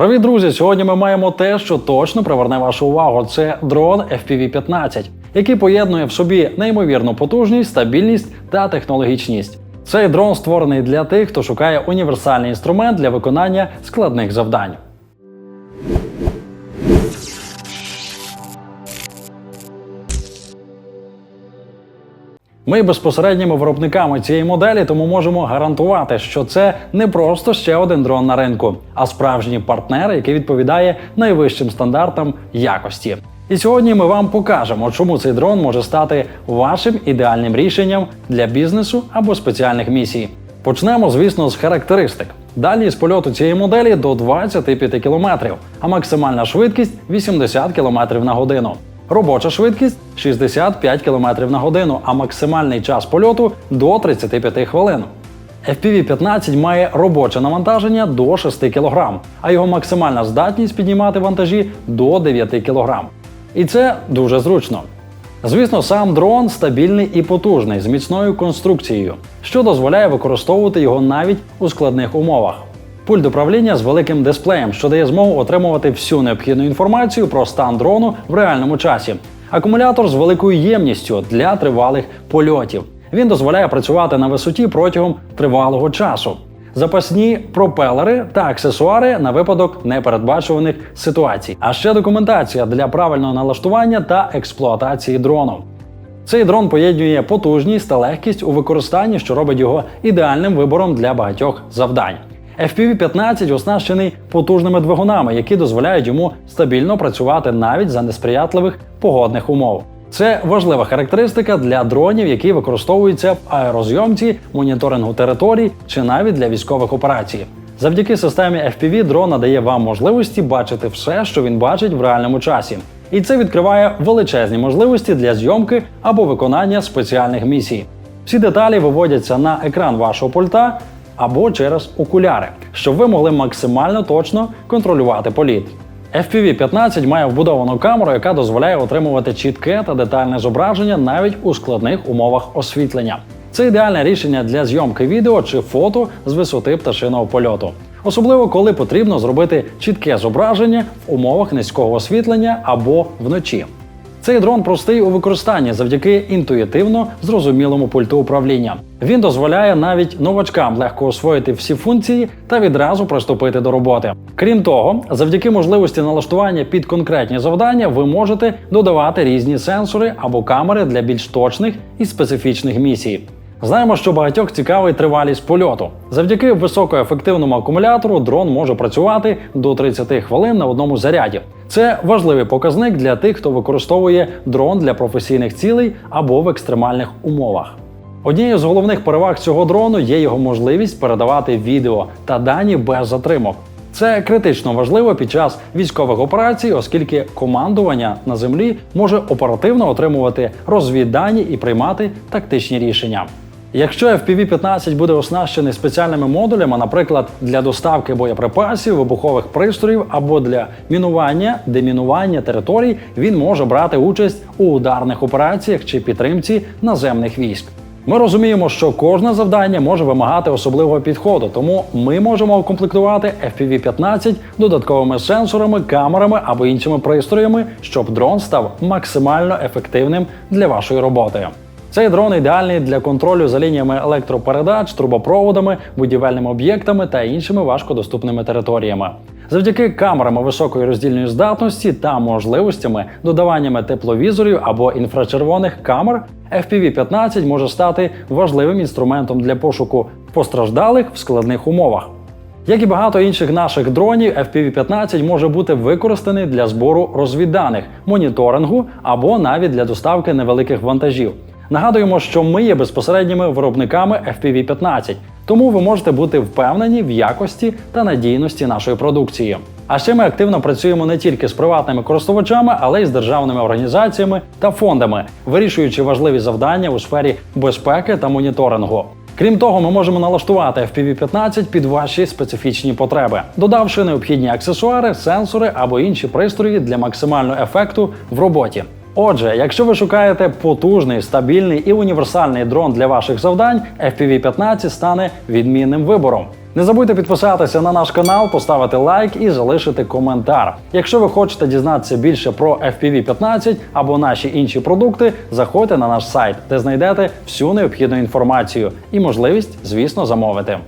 Привіт, друзі! Сьогодні ми маємо те, що точно приверне вашу увагу. Це дрон FPV-15, який поєднує в собі неймовірну потужність, стабільність та технологічність. Цей дрон створений для тих, хто шукає універсальний інструмент для виконання складних завдань. Ми безпосередніми виробниками цієї моделі, тому можемо гарантувати, що це не просто ще один дрон на ринку, а справжній партнер, який відповідає найвищим стандартам якості. І сьогодні ми вам покажемо, чому цей дрон може стати вашим ідеальним рішенням для бізнесу або спеціальних місій. Почнемо, звісно, з характеристик. Дальність польоту цієї моделі до 25 км, а максимальна швидкість 80 км на годину. Робоча швидкість 65 км на годину, а максимальний час польоту до 35 хвилин. FPV-15 має робоче навантаження до 6 кг, а його максимальна здатність піднімати вантажі до 9 кг. І це дуже зручно. Звісно, сам дрон стабільний і потужний з міцною конструкцією, що дозволяє використовувати його навіть у складних умовах. Пульт управління з великим дисплеєм, що дає змогу отримувати всю необхідну інформацію про стан дрону в реальному часі. Акумулятор з великою ємністю для тривалих польотів. Він дозволяє працювати на висоті протягом тривалого часу. Запасні пропелери та аксесуари на випадок непередбачуваних ситуацій. А ще документація для правильного налаштування та експлуатації дрону. Цей дрон поєднує потужність та легкість у використанні, що робить його ідеальним вибором для багатьох завдань. FPV-15 оснащений потужними двигунами, які дозволяють йому стабільно працювати навіть за несприятливих погодних умов. Це важлива характеристика для дронів, які використовуються в аерозйомці, моніторингу територій чи навіть для військових операцій. Завдяки системі FPV дрон надає вам можливості бачити все, що він бачить в реальному часі. І це відкриває величезні можливості для зйомки або виконання спеціальних місій. Всі деталі виводяться на екран вашого пульта або через окуляри, щоб ви могли максимально точно контролювати політ. FPV-15 має вбудовану камеру, яка дозволяє отримувати чітке та детальне зображення навіть у складних умовах освітлення. Це ідеальне рішення для зйомки відео чи фото з висоти пташиного польоту, особливо коли потрібно зробити чітке зображення в умовах низького освітлення або вночі. Цей дрон простий у використанні завдяки інтуїтивно зрозумілому пульту управління. Він дозволяє навіть новачкам легко освоїти всі функції та відразу приступити до роботи. Крім того, завдяки можливості налаштування під конкретні завдання, ви можете додавати різні сенсори або камери для більш точних і специфічних місій. Знаємо, що багатьох цікавить тривалість польоту. Завдяки високоефективному акумулятору дрон може працювати до 30 хвилин на одному заряді. Це важливий показник для тих, хто використовує дрон для професійних цілей або в екстремальних умовах. Однією з головних переваг цього дрону є його можливість передавати відео та дані без затримок. Це критично важливо під час військових операцій, оскільки командування на землі може оперативно отримувати розвіддані і приймати тактичні рішення. Якщо FPV-15 буде оснащений спеціальними модулями, наприклад, для доставки боєприпасів, вибухових пристроїв або для мінування, демінування територій, він може брати участь у ударних операціях чи підтримці наземних військ. Ми розуміємо, що кожне завдання може вимагати особливого підходу, тому ми можемо укомплектувати FPV-15 додатковими сенсорами, камерами або іншими пристроями, щоб дрон став максимально ефективним для вашої роботи. Цей дрон ідеальний для контролю за лініями електропередач, трубопроводами, будівельними об'єктами та іншими важкодоступними територіями. Завдяки камерам високої роздільної здатності та можливостями додаваннями тепловізорів або інфрачервоних камер, FPV-15 може стати важливим інструментом для пошуку постраждалих в складних умовах. Як і багато інших наших дронів, FPV-15 може бути використаний для збору розвідданих, моніторингу або навіть для доставки невеликих вантажів. Нагадуємо, що ми є безпосередніми виробниками FPV-15, тому ви можете бути впевнені в якості та надійності нашої продукції. А ще ми активно працюємо не тільки з приватними користувачами, але й з державними організаціями та фондами, вирішуючи важливі завдання у сфері безпеки та моніторингу. Крім того, ми можемо налаштувати FPV-15 під ваші специфічні потреби, додавши необхідні аксесуари, сенсори або інші пристрої для максимального ефекту в роботі. Отже, якщо ви шукаєте потужний, стабільний і універсальний дрон для ваших завдань, FPV-15 стане відмінним вибором. Не забудьте підписатися на наш канал, поставити лайк і залишити коментар. Якщо ви хочете дізнатися більше про FPV-15 або наші інші продукти, заходьте на наш сайт, де знайдете всю необхідну інформацію і можливість, звісно, замовити.